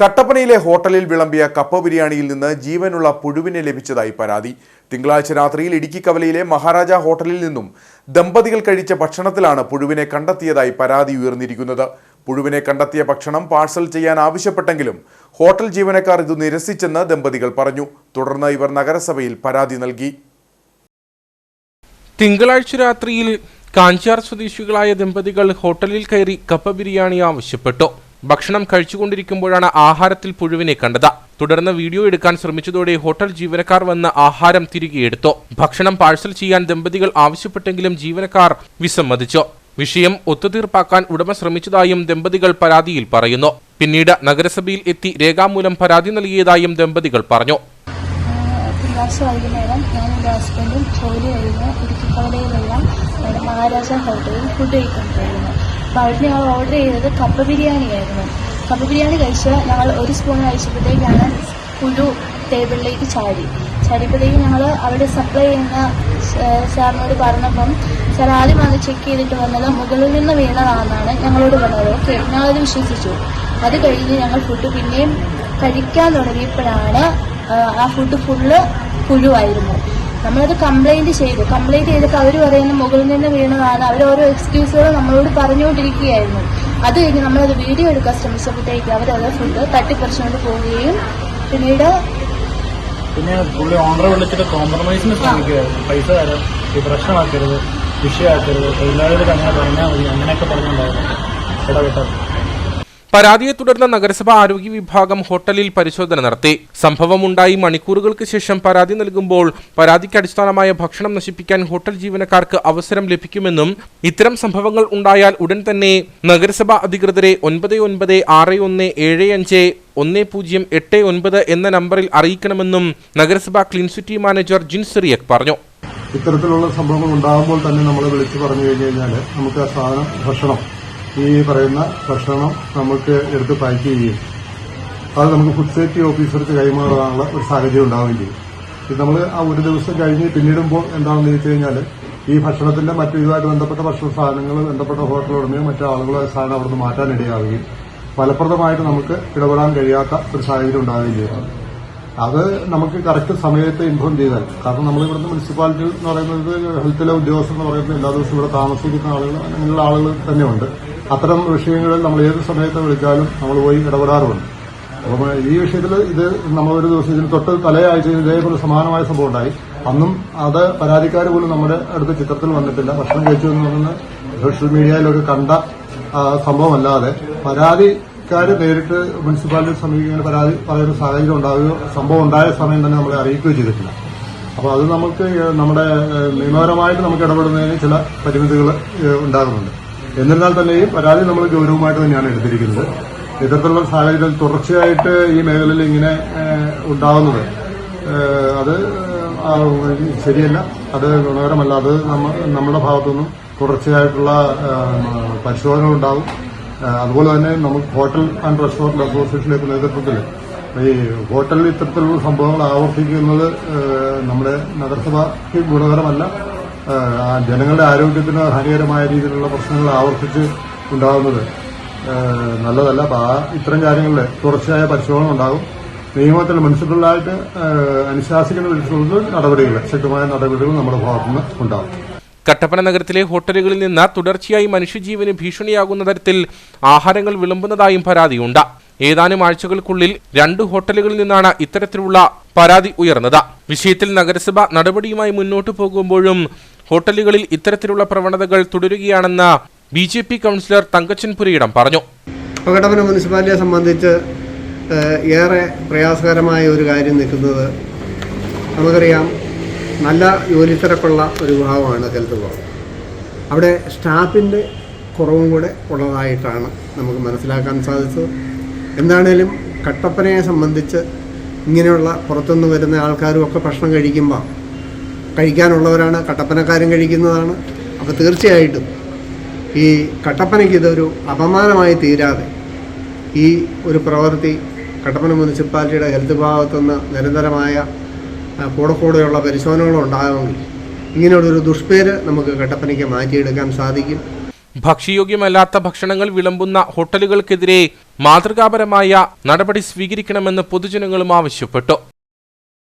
കട്ടപ്പനയിലെ ഹോട്ടലിൽ വിളമ്പിയ കപ്പ ബിരിയാണിയിൽ നിന്ന് ജീവനുള്ള പുഴുവിനെ ലഭിച്ചതായി പരാതി. തിങ്കളാഴ്ച രാത്രിയിൽ ഇടുക്കി കവലയിലെ മഹാരാജ ഹോട്ടലിൽ നിന്നും ദമ്പതികൾ കഴിച്ച ഭക്ഷണത്തിലാണ് പുഴുവിനെ കണ്ടെത്തിയതായി പരാതി ഉയർന്നിരിക്കുന്നത്. പുഴുവിനെ കണ്ടെത്തിയ ഭക്ഷണം പാഴ്സൽ ചെയ്യാൻ ആവശ്യപ്പെട്ടെങ്കിലും ഹോട്ടൽ ജീവനക്കാർ ഇത് നിരസിച്ചെന്ന് ദമ്പതികൾ പറഞ്ഞു. തുടർന്ന് ഇവർ നഗരസഭയിൽ പരാതി നൽകി. തിങ്കളാഴ്ച രാത്രിയിൽ കാഞ്ചാർ സ്വദേശികളായ ദമ്പതികൾ ഹോട്ടലിൽ കയറി കപ്പ ബിരിയാണി ആവശ്യപ്പെട്ടു. ഭക്ഷണം കഴിച്ചുകൊണ്ടിരിക്കുമ്പോഴാണ് ആഹാരത്തിൽ പുഴുവിനെ കണ്ടത്. തുടർന്ന് വീഡിയോ എടുക്കാൻ ശ്രമിച്ചതോടെ ഹോട്ടൽ ജീവനക്കാർ വന്ന് ആഹാരം തിരികെ എടുത്തു. ഭക്ഷണം പാഴ്സൽ ചെയ്യാൻ ദമ്പതികൾ ആവശ്യപ്പെട്ടെങ്കിലും ജീവനക്കാർ വിസമ്മതിച്ചു. വിഷയം ഒത്തുതീർപ്പാക്കാൻ ഉടമ ശ്രമിച്ചതായും ദമ്പതികൾ പരാതിയിൽ പറയുന്നു. പിന്നീട് നഗരസഭയിൽ എത്തി രേഖാമൂലം പരാതി നൽകിയതായും ദമ്പതികൾ പറഞ്ഞു. ഹസ്ബൻഡും ജോലി കഴിഞ്ഞ് നമ്മുടെ മഹാരാജ ഹോട്ടലിൽ ഫുഡ് കഴിക്കൊണ്ടിരുന്നു അപ്പോൾ അവിടെ ഞങ്ങൾ ഓർഡർ ചെയ്തത് കപ്പ ബിരിയാണി ആയിരുന്നു കപ്പ ബിരിയാണി കഴിച്ച് ഞങ്ങൾ ഒരു സ്പൂൺ കഴിച്ചപ്പോഴത്തേക്കാണ് പുഴു ടേബിളിലേക്ക് ചാടി. ചാടിയപ്പോഴത്തേക്ക് ഞങ്ങൾ അവിടെ സപ്ലൈ ചെയ്യുന്ന സാറിനോട് പറഞ്ഞപ്പം സാർ ആദ്യം അത് ചെക്ക് ചെയ്തിട്ട് വന്നത് മുകളിൽ നിന്ന് വീണതാണെന്നാണ് ഞങ്ങളോട് പറഞ്ഞത്. ഓക്കെ ഞങ്ങളത് വിശ്വസിച്ചു. അത് കഴിഞ്ഞ് ഞങ്ങൾ ഫുഡ് പിന്നെയും കഴിക്കാൻ തുടങ്ങിയപ്പോഴാണ് ആ ഫുഡ് ഫുള്ള് പുഴുവായിരുന്നു നമ്മളത് കംപ്ലൈന്റ് ചെയ്തു. കംപ്ലൈന്റ് ചെയ്തിട്ട് അവർ പറയുന്ന മുകളിൽ നിന്ന് വീണതാണ്. അവർ ഓരോ എക്സ്ക്യൂസുകൾ നമ്മളോട് പറഞ്ഞുകൊണ്ടിരിക്കുകയായിരുന്നു. അത് കഴിഞ്ഞ് നമ്മളത് വീഡിയോ എടുക്കാൻ ശ്രമിച്ചപ്പോഴത്തേക്ക് അവരത് ഫുഡ് തട്ടിപ്പറിച്ചുകൊണ്ട് പോവുകയും പിന്നീട് പിന്നെ പുള്ളി ഓണറെ വിളിച്ചിട്ട് കോംപ്രമൈസിന് ശ്രമിക്കുകയായിരുന്നു. പൈസ തരാം. ഈ പ്രശ്നമാക്കരുത്. വിഷയമാക്കരുത്. തൊഴിലാളികൾക്ക് അങ്ങനെ പറഞ്ഞാൽ മതി. അങ്ങനെയൊക്കെ പറഞ്ഞിട്ടുണ്ടായിരുന്നു ഇടപെട്ടത് പരാതിയെ തുടർന്ന് നഗരസഭ ആരോഗ്യ വിഭാഗം ഹോട്ടലിൽ പരിശോധന നടത്തി. സംഭവമുണ്ടായി മണിക്കൂറുകൾക്ക് ശേഷം പരാതി നൽകുമ്പോൾ പരാതിക്ക് അടിസ്ഥാനമായ ഭക്ഷണം നശിപ്പിക്കാൻ ഹോട്ടൽ ജീവനക്കാർക്ക് അവസരം ലഭിക്കുമെന്നും ഇത്തരം സംഭവങ്ങൾ ഉണ്ടായാൽ ഉടൻ തന്നെ നഗരസഭ അധികൃതരെ ഒൻപത് ഒൻപത് ആറ് ഒന്ന് ഏഴ് അഞ്ച് ഒന്ന് പൂജ്യം എട്ട് ഒൻപത് എന്ന നമ്പറിൽ അറിയിക്കണമെന്നും നഗരസഭ ക്ലീൻ സിറ്റി മാനേജർ ജിൻസെറിയക് പറഞ്ഞു. ഇത്തരത്തിലുള്ള സംഭവങ്ങൾ ഉണ്ടാകുമ്പോൾ തന്നെ നമ്മൾ വിളിച്ചു പറഞ്ഞു കഴിഞ്ഞു കഴിഞ്ഞാൽ നമുക്ക് ആ സാധനം ഭക്ഷണം ഈ പറയുന്ന ഭക്ഷണം നമുക്ക് എടുത്ത് പാക്ക് ചെയ്യുകയും അത് നമുക്ക് ഫുഡ് സേഫ്റ്റി ഓഫീസർക്ക് കൈമാറാനുള്ള ഒരു സാഹചര്യം ഉണ്ടാവില്ല ഇത് നമ്മൾ ആ ഒരു ദിവസം കഴിഞ്ഞ് പിന്നിടുമ്പോൾ എന്താണെന്ന് ചോദിച്ചു കഴിഞ്ഞാൽ ഈ ഭക്ഷണത്തിന്റെ മറ്റു ഇതുമായിട്ട് ബന്ധപ്പെട്ട ഭക്ഷണ സാധനങ്ങൾ ബന്ധപ്പെട്ട ഹോട്ടൽ ഉടമയോ മറ്റു ആളുകളോ സാധനം അവിടുന്ന് മാറ്റാനിടയാവുകയും ഫലപ്രദമായിട്ട് നമുക്ക് ഇടപെടാൻ കഴിയാത്ത ഒരു സാഹചര്യം ഉണ്ടാവുകയും അത് നമുക്ക് കറക്റ്റ് സമയത്ത് ഇൻഫോം ചെയ്താൽ കാരണം നമ്മൾ ഇവിടുത്തെ മുനിസിപ്പാലിറ്റി എന്ന് പറയുന്നത് ഹെൽത്തിലെ ഉദ്യോഗസ്ഥർ എന്ന് പറയുന്നത് എല്ലാ ദിവസവും ഇവിടെ താമസിക്കുന്ന ആളുകൾ അങ്ങനെയുള്ള ആളുകൾ തന്നെയുണ്ട്. അത്തരം വിഷയങ്ങളിൽ നമ്മൾ ഏത് സമയത്ത് വിളിച്ചാലും നമ്മൾ പോയി ഇടപെടാറുണ്ട്. അപ്പം ഈ വിഷയത്തിൽ ഇത് നമ്മളൊരു ദിവസം ഇതിന് തൊട്ട് തലയാഴ്ച ഇതേപോലെ സമാനമായ സംഭവം ഉണ്ടായി അന്നും അത് പരാതിക്കാർ പോലും നമ്മുടെ അടുത്ത് ചിത്രത്തിൽ വന്നിട്ടില്ല. ഭക്ഷണം കഴിച്ചു എന്ന് പറഞ്ഞ സോഷ്യൽ മീഡിയയിലൊക്കെ കണ്ട സംഭവമല്ലാതെ പരാതിക്കാർ നേരിട്ട് മുനിസിപ്പാലിറ്റി സമീപിക്കുന്ന പരാതി പറയുന്ന സാഹചര്യം ഉണ്ടാവുകയോ സംഭവം ഉണ്ടായ സമയം തന്നെ നമ്മളെ അറിയിക്കുകയോ ചെയ്തിട്ടില്ല. അപ്പോൾ അത് നമുക്ക് നമ്മുടെ നിയമപരമായിട്ട് നമുക്ക് ഇടപെടുന്നതിന് ചില പരിമിതികൾ ഉണ്ടാകുന്നുണ്ട്. എന്നിരുന്നാൽ തന്നെ ഈ പരാതി നമ്മൾ ഗൗരവമായിട്ട് തന്നെയാണ് എടുത്തിരിക്കുന്നത്. ഇത്തരത്തിലുള്ള സാഹചര്യത്തിൽ തുടർച്ചയായിട്ട് ഈ മേഖലയിൽ ഇങ്ങനെ ഉണ്ടാകുന്നത് അത് ശരിയല്ല. അത് ഗുണകരമല്ല. അത് നമ്മ- നമ്മുടെ ഭാഗത്തുനിന്നും തുടർച്ചയായിട്ടുള്ള പരിശോധന ഉണ്ടാവും. അതുപോലെ തന്നെ നമുക്ക് ഹോട്ടൽ ആൻഡ് റെസ്റ്റോറന്റ് അസോസിയേഷന്റെ നേതൃത്വത്തിൽ ഈ ഹോട്ടലിൽ ഇത്തരത്തിലുള്ള സംഭവങ്ങൾ ആവർത്തിക്കുന്നത് നമ്മുടെ നഗരസഭയ്ക്ക് ഗുണകരമല്ല. ജനങ്ങളുടെ ആരോഗ്യത്തിന് ഹാനികരമായ രീതിയിലുള്ള പ്രശ്നങ്ങൾ ആവർത്തിച്ച് ഉണ്ടാകുന്നത്. നല്ലതല്ല. ഇത്തരം കാര്യങ്ങളിൽ തുടർച്ചയായ പരിശോധന ഉണ്ടാകും. നിയമത്തിൽ മുനിസിപ്പലായിട്ട് ഏഹ്, അനുശാസിക്കുന്ന വിധത്തിലുള്ള നടപടികൾ ശക്തമായ നടപടികൾ നമ്മുടെ ഭാഗത്തുനിന്ന് ഉണ്ടാകും. കട്ടപ്പന നഗരത്തിലെ ഹോട്ടലുകളിൽ നിന്ന് തുടർച്ചയായി മനുഷ്യജീവന് ഭീഷണിയാകുന്ന തരത്തിൽ ആഹാരങ്ങൾ വിളമ്പുന്നതായും പരാതിയുണ്ട്. ഏതാനും ആഴ്ചകൾക്കുള്ളിൽ രണ്ട് ഹോട്ടലുകളിൽ നിന്നാണ് ഇത്തരത്തിലുള്ള പരാതി ഉയർന്നത്. വിഷയത്തിൽ നഗരസഭ നടപടിയുമായി മുന്നോട്ടു പോകുമ്പോഴും ഹോട്ടലുകളിൽ ഇത്തരത്തിലുള്ള പ്രവണതകൾ തുടരുകയാണെന്ന് B J P councillor Thankachan Purayidam പറഞ്ഞു. പ്രകടന മുനിസിപ്പാലിറ്റിയെ സംബന്ധിച്ച് ഏറെ പ്രയാസകരമായ ഒരു കാര്യം നിൽക്കുന്നത് നമുക്കറിയാം നല്ല ജോലി തിരക്കുള്ള ഒരു വിഭാഗമാണ് ഹെൽത്ത് വിഭാഗം. അവിടെ സ്റ്റാഫിന്റെ കുറവും കൂടെ ഉള്ളതായിട്ടാണ് നമുക്ക് മനസ്സിലാക്കാൻ സാധിച്ചത്. എന്താണേലും കട്ടപ്പനയെ സംബന്ധിച്ച് ഇങ്ങനെയുള്ള പുറത്തുനിന്ന് വരുന്ന ആൾക്കാരും ഒക്കെ ഭക്ഷണം കഴിക്കുമ്പോൾ കഴിക്കാനുള്ളവരാണ് കട്ടപ്പനക്കാരും കഴിക്കുന്നതാണ്. അപ്പോൾ തീർച്ചയായിട്ടും ഈ കട്ടപ്പനയ്ക്ക് ഇതൊരു അപമാനമായി തീരാതെ ഈ ഒരു പ്രവൃത്തി കട്ടപ്പന മുനിസിപ്പാലിറ്റിയുടെ ഹെൽത്ത് ഭാഗത്തുനിന്ന് നിരന്തരമായ കൂടെ കൂടെയുള്ള പരിശോധനകൾ ഉണ്ടാകുമെങ്കിൽ ഇങ്ങനെയുള്ളൊരു ദുഷ്പേര് നമുക്ക് കട്ടപ്പനയ്ക്ക് മാറ്റിയെടുക്കാൻ സാധിക്കും. ഭക്ഷ്യയോഗ്യമല്ലാത്ത ഭക്ഷണങ്ങൾ വിളമ്പുന്ന ഹോട്ടലുകൾക്കെതിരെ മാതൃകാപരമായ നടപടി സ്വീകരിക്കണമെന്ന് പൊതുജനങ്ങളും ആവശ്യപ്പെട്ടു.